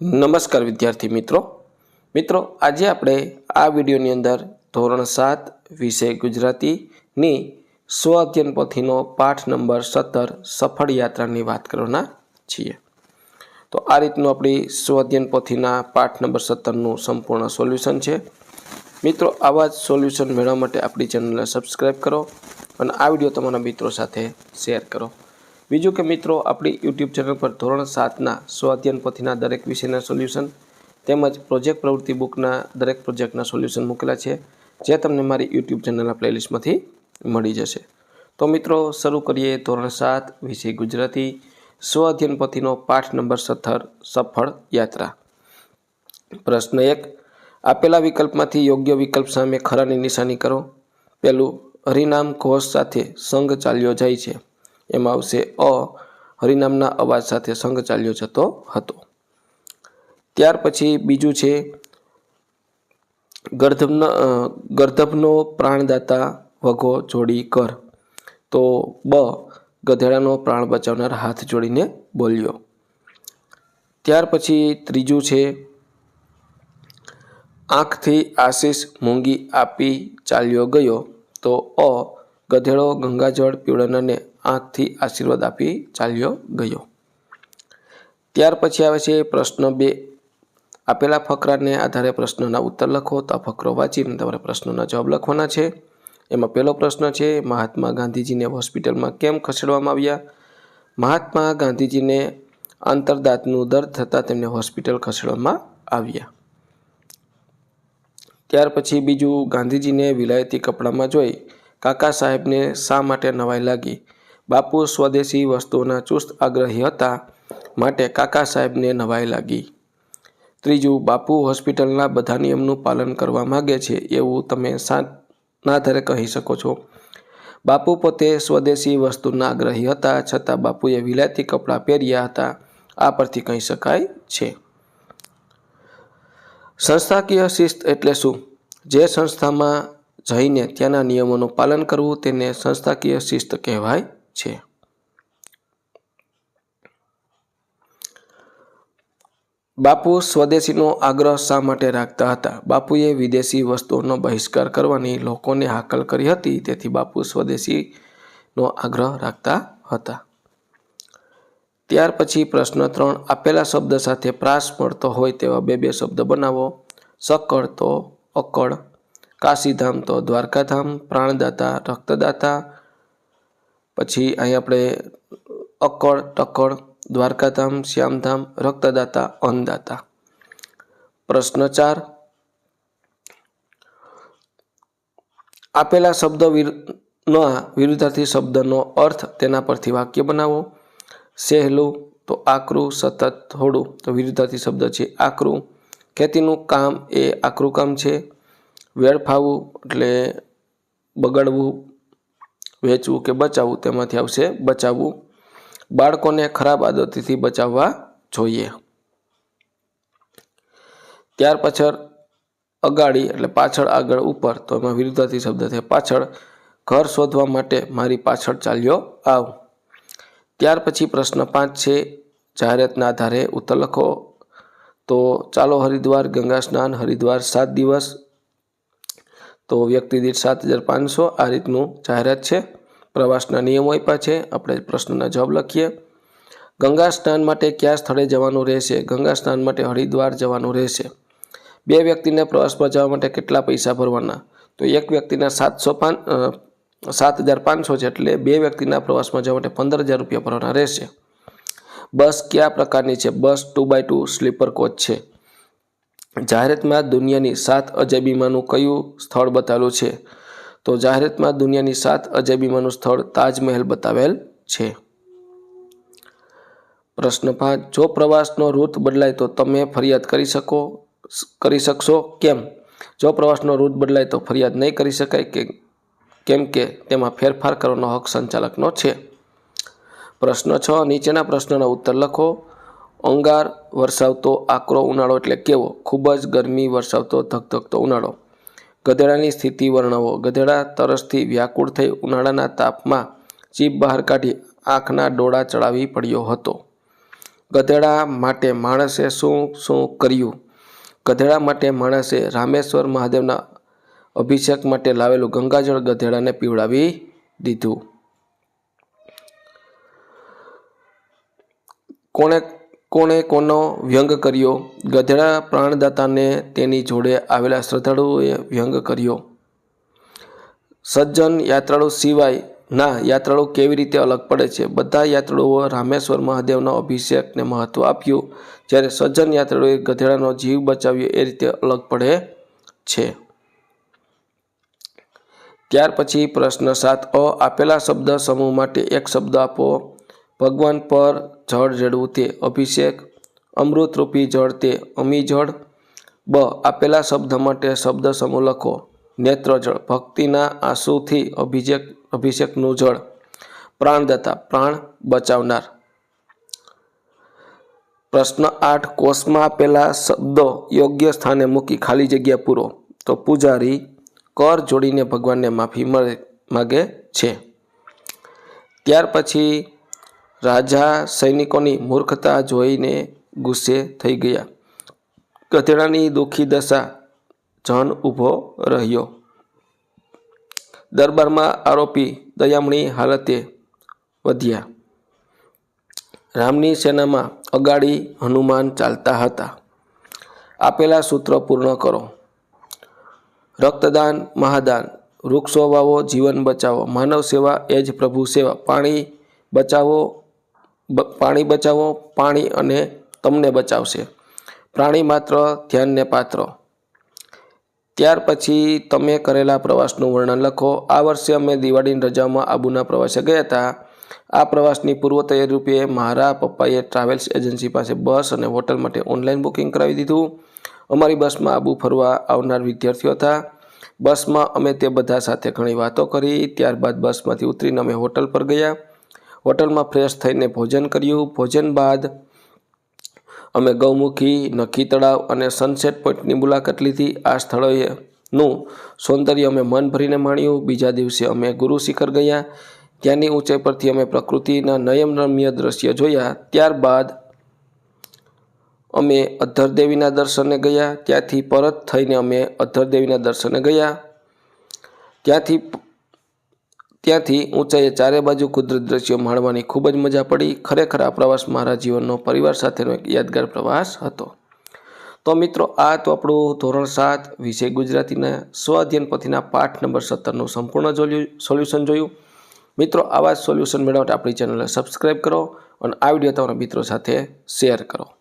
નમસ્કાર વિદ્યાર્થી મિત્રો. મિત્રો, આજે આપણે આ વિડીયોની અંદર ધોરણ સાત વિષય ગુજરાતીની સ્વ અધ્યયન પોથીનો પાઠ નંબર સત્તર સફળ યાત્રાની વાત કરવાના છીએ. તો આ રીતનું આપણી સ્વ અધ્યયન પોથીના પાઠ નંબર સત્તરનું સંપૂર્ણ સોલ્યુશન છે. મિત્રો, આવા જ સોલ્યુશન મેળવવા માટે આપણી ચેનલને સબસ્ક્રાઈબ કરો અને આ વીડિયો તમારા મિત્રો સાથે શેર કરો. બીજું કે મિત્રો, આપણી યુટ્યુબ ચેનલ પર ધોરણ સાતના સ્વાધ્યન પોથીના દરેક વિષયના સોલ્યુશન તેમજ પ્રોજેક્ટ પ્રવૃત્તિ બુકના દરેક પ્રોજેક્ટના સોલ્યુશન મૂકેલા છે, જે તમને મારી યુટ્યુબ ચેનલના પ્લેલિસ્ટમાંથી મળી જશે. તો મિત્રો, શરૂ કરીએ ધોરણ સાત, વિષય ગુજરાતી સ્વ અધ્યયન પોથીનો પાઠ નંબર સત્તર, સફળ યાત્રા. પ્રશ્ન એક, આપેલા વિકલ્પમાંથી યોગ્ય વિકલ્પ સામે ખરાની નિશાની કરો. પહેલું, હરિનામ ઘોષ સાથે સંઘ ચાલ્યો જાય છે. એમાં આવશે. અ હરિનામના અવાજ સાથે સંઘ ચાલ્યો જતો હતો. ત્યાર પછી બીજું છે ગર્ધબનો ગર્ધભનો પ્રાણદાતા વગો જોડી કર. તો બ, ગધેડાનો પ્રાણ બચાવનાર હાથ જોડીને બોલ્યો. ત્યાર પછી ત્રીજું છે, આંખથી આશીષ મૂંગી આપી ચાલ્યો ગયો. તો અ, ગધેડો ગંગાજળ પીવડાવનારને આંખથી આશીર્વાદ આપી ચાલ્યો ગયો. ત્યાર પછી આવે છે પ્રશ્ન બે. આપેલા ફકરાને આધારે પ્રશ્નના ઉત્તર લખો તો આ ફકરો વાંચીને તમારે પ્રશ્નોના જવાબ લખવાના છે. એમાં પહેલો પ્રશ્ન છે, મહાત્મા ગાંધીજીને હોસ્પિટલમાં કેમ ખસેડવામાં આવ્યા? મહાત્મા ગાંધીજીને આંતરદાંતનું દર્દ થતાં તેમને હોસ્પિટલ ખસેડવામાં આવ્યા. ત્યાર પછી બીજું, ગાંધીજીને વિલાયતી કપડામાં જોઈ. કાકા સાહેબને શા માટે નવાઈ લાગી? બાપુ સ્વદેશી વસ્તુઓના ચુસ્ત આગ્રહી હતા. માટે કાકા સાહેબને નવાઈ લાગી. ત્રીજું, બાપુ હોસ્પિટલના બધા નિયમનું પાલન કરવા માગે છે એવું તમે શાના આધારે કહી શકો છો. બાપુ પોતે સ્વદેશી વસ્તુના આગ્રહી હતા, છતાં બાપુએ વિલાયતી કપડાં પહેર્યા હતા. આ પરથી કહી શકાય છે. સંસ્થાકીય શિસ્ત એટલે શું? જે સંસ્થામાં જઈને ત્યાંના નિયમોનું પાલન કરવું તેને સંસ્થાકીય શિસ્ત કહેવાય. છે. બાપુ સ્વદેશીનો આગ્રહ શા માટે રાખતા હતા? બાપુએ વિદેશી વસ્તુઓનો બહિષ્કાર કરવાની લોકોને હાકલ કરી હતી, તેથી બાપુ સ્વદેશીનો આગ્રહ રાખતા હતા. ત્યાર પછી પ્રશ્ન ત્રણ, આપેલા શબ્દ સાથે પ્રાસ મળતો હોય તેવા બે બે શબ્દ બનાવો. સકળ તો અકળ, કાશીધામ તો દ્વારકાધામ, પ્રાણદાતા રક્તદાતા પછી અહીં આપણે અક્કડ, ટક્કડ, દ્વારકાધામ, શ્યામધામ, રક્તદાતા, અન્નદાતા. પ્રશ્ન ચાર. આપેલા શબ્દ વિરુદ્ધાર્થી શબ્દનો અર્થ તેના પરથી વાક્ય બનાવો. સહેલું, તો આકરું, સતત, થોડું, તો વિરુદ્ધાર્થી શબ્દ છે આકરું. ખેતીનું કામ એ આકરું કામ છે. વેડફાવું એટલે બગાડવું વેચવું કે બચાવવું તેમાંથી આવશે બચાવવું. બાળકોને ખરાબ આદતથી બચાવવા જોઈએ. ત્યાર પાછળ અગાડી એટલે પાછળ આગળ ઉપર, તો એમાં વિરુદ્ધાર્થી શબ્દ છે. પાછળ ઘર શોધવા માટે મારી પાછળ ચાલ્યો આવ. ત્યાર પછી પ્રશ્ન પાંચ છે, જાહેરાતના આધારે ઉત્તર લખો. તો ચાલો હરિદ્વાર ગંગા સ્નાન, હરિદ્વાર સાત દિવસ તો વ્યક્તિ દીઠ સાત હજાર પાંચસો આ રીતનું જાહેરાત છે. પ્રવાસના નિયમો આપ્યા છે. આપણે પ્રશ્નના જવાબ લખીએ. ગંગા સ્નાન માટે કયા સ્થળે જવાનું રહેશે? ગંગા સ્નાન માટે હરિદ્વાર જવાનું રહેશે. બે વ્યક્તિને પ્રવાસમાં જવા માટે કેટલા પૈસા ભરવાના? તો એક વ્યક્તિના સાતસો પાંચ સાત હજાર પાંચસો છે એટલે બે વ્યક્તિના પ્રવાસમાં જવા માટે પંદર હજાર રૂપિયા ભરવાના રહેશે. બસ કયા પ્રકારની છે? Bus two by two sleeper coach છે. જાહેરાતમાં દુનિયાની સાત અજાયબીમાંનું કયું સ્થળ બતાવેલું છે? તો જાહેરાતમાં દુનિયાની સાત અજાયબીમાંનું સ્થળ તાજમહેલ બતાવેલ છે. પ્રશ્ન પાંચ, જો પ્રવાસનો રૂટ બદલાય તો તમે ફરિયાદ કરી શકો કરી શકશો? કેમ? જો પ્રવાસનો રૂટ બદલાય તો ફરિયાદ નહીં કરી શકાય કે, કેમ કે તેમાં ફેરફાર કરવાનો હક સંચાલકનો છે. પ્રશ્ન છ, નીચેના પ્રશ્નનો ઉત્તર લખો. અંગાર વરસાવતો, આકરો ઉનાળો એટલે કેવો? ખૂબ જ ગરમી વરસાવતો, ધકધકતો ઉનાળો. ગધેડાની સ્થિતિ વર્ણવો. ગધેડા તરસથી વ્યાકુળ થઈ ઉનાળાના તાપમાં જીભ બહાર કાઢી આંખના ડોળા ચડાવી પડ્યો હતો. ગધેડા માટે માણસે શું શું કર્યું? ગધેડા માટે માણસે રામેશ્વર મહાદેવના અભિષેક માટે લાવેલું ગંગાજળ ગધેડાને પીવડાવી દીધું. કોણે કોણે કોનો વ્યંગ કર્યો? ગધેડા પ્રાણદાતાને તેની જોડે આવેલા શ્રદ્ધાળુઓએ વ્યંગ કર્યો. સજ્જન યાત્રાળુ સિવાય, ના, યાત્રાળુ કેવી રીતે અલગ પડે છે? બધા યાત્રાળુઓ રામેશ્વર મહાદેવના અભિષેકને મહત્ત્વ આપ્યું. જ્યારે સજ્જન યાત્રાળુએ ગધેડાનો જીવ બચાવ્યો, એ રીતે અલગ પડે છે. ત્યાર પછી પ્રશ્ન સાત અ આપેલા શબ્દ સમૂહ માટે એક શબ્દ આપો. ભગવાન પર જળ જડવું તે અભિષેક અમૃતરૂપી જળ તે અમી જળ. બ. આપેલા શબ્દ માટે શબ્દ સમૂહ લખો. નેત્રજળ ભક્તિના આંસુથી અભિષેક અભિષેકનું જળ. પ્રાણદાતા, પ્રાણ બચાવનાર. પ્રશ્ન આઠ, કોષમાં આપેલા શબ્દો યોગ્ય સ્થાને મૂકી ખાલી જગ્યા પૂરો. તો પૂજારી કર જોડીને ભગવાનને માફી મળે માગે છે. ત્યાર પછી રાજા સૈનિકોની મૂર્ખતા જોઈને ગુસ્સે થઈ ગયા. ગધેડાની દુઃખી દશા જન ઊભો રહ્યો. દરબારમાં આરોપી દયામણી હાલતે વધ્યા. રામની સેનામાં અગાડી હનુમાન ચાલતા હતા. આપેલા સૂત્ર પૂર્ણ કરો. રક્તદાન, મહાદાન, વૃક્ષો વાવો, જીવન બચાવો, માનવ સેવા એ જ પ્રભુ સેવા. પાણી બચાવો પાણી બચાવો, પાણી અને તમને બચાવશે. પ્રાણી માત્ર ધ્યાનને પાત્ર. ત્યાર પછી તમે કરેલા પ્રવાસનું વર્ણન લખો. આ વર્ષે અમે દિવાળીની રજામાં આબુના પ્રવાસે ગયા હતા. આ પ્રવાસની પૂર્વ તૈયારી રૂપે મારા પપ્પાએ ટ્રાવેલ્સ એજન્સી પાસે બસ અને હોટલ માટે ઓનલાઈન બુકિંગ કરાવી દીધું. અમારી બસમાં આબુ ફરવા આવનાર વિદ્યાર્થીઓ હતા. બસમાં અમે તે બધા સાથે ઘણી વાતો કરી. ત્યારબાદ બસમાંથી ઉતરીને અમે હોટલ પર ગયા. હોટલમાં ફ્રેશ થઈને ભોજન કર્યું. ભોજન બાદ અમે ગૌમુખી નખી તળાવ અને સનસેટ પોઈન્ટની મુલાકાત લીધી. આ સ્થળોએનું સૌંદર્ય અમે મન ભરીને માણ્યું. બીજા દિવસે અમે ગુરુ શિખર ગયા. ત્યાંની ઊંચાઈ પરથી અમે પ્રકૃતિના નયનરમ્ય દ્રશ્ય જોયા. ત્યારબાદ અમે અધ્ધર દેવીના દર્શને ગયા. ત્યાંથી પરત થઈને અમે અધ્ધર દેવીના દર્શને ગયા. ત્યાંથી ત્યાંથી ઊંચાઈએ ચારે બાજુ કુદરત દ્રશ્યો માણવાની ખૂબ જ મજા પડી. ખરેખર આ પ્રવાસ મારા જીવનનો પરિવાર સાથેનો એક યાદગાર પ્રવાસ હતો. તો મિત્રો, આ તો આપણું ધોરણ સાત, વિષય ગુજરાતીના સ્વ અધ્યયન પોથીના પાઠ નંબર સત્તરનું સંપૂર્ણ સોલ્યુશન જોયું. મિત્રો, આવા સોલ્યુશન મેળવવા આપણી ચેનલને સબસ્ક્રાઈબ કરો અને આ વીડિયો તમારા મિત્રો સાથે શેર કરો.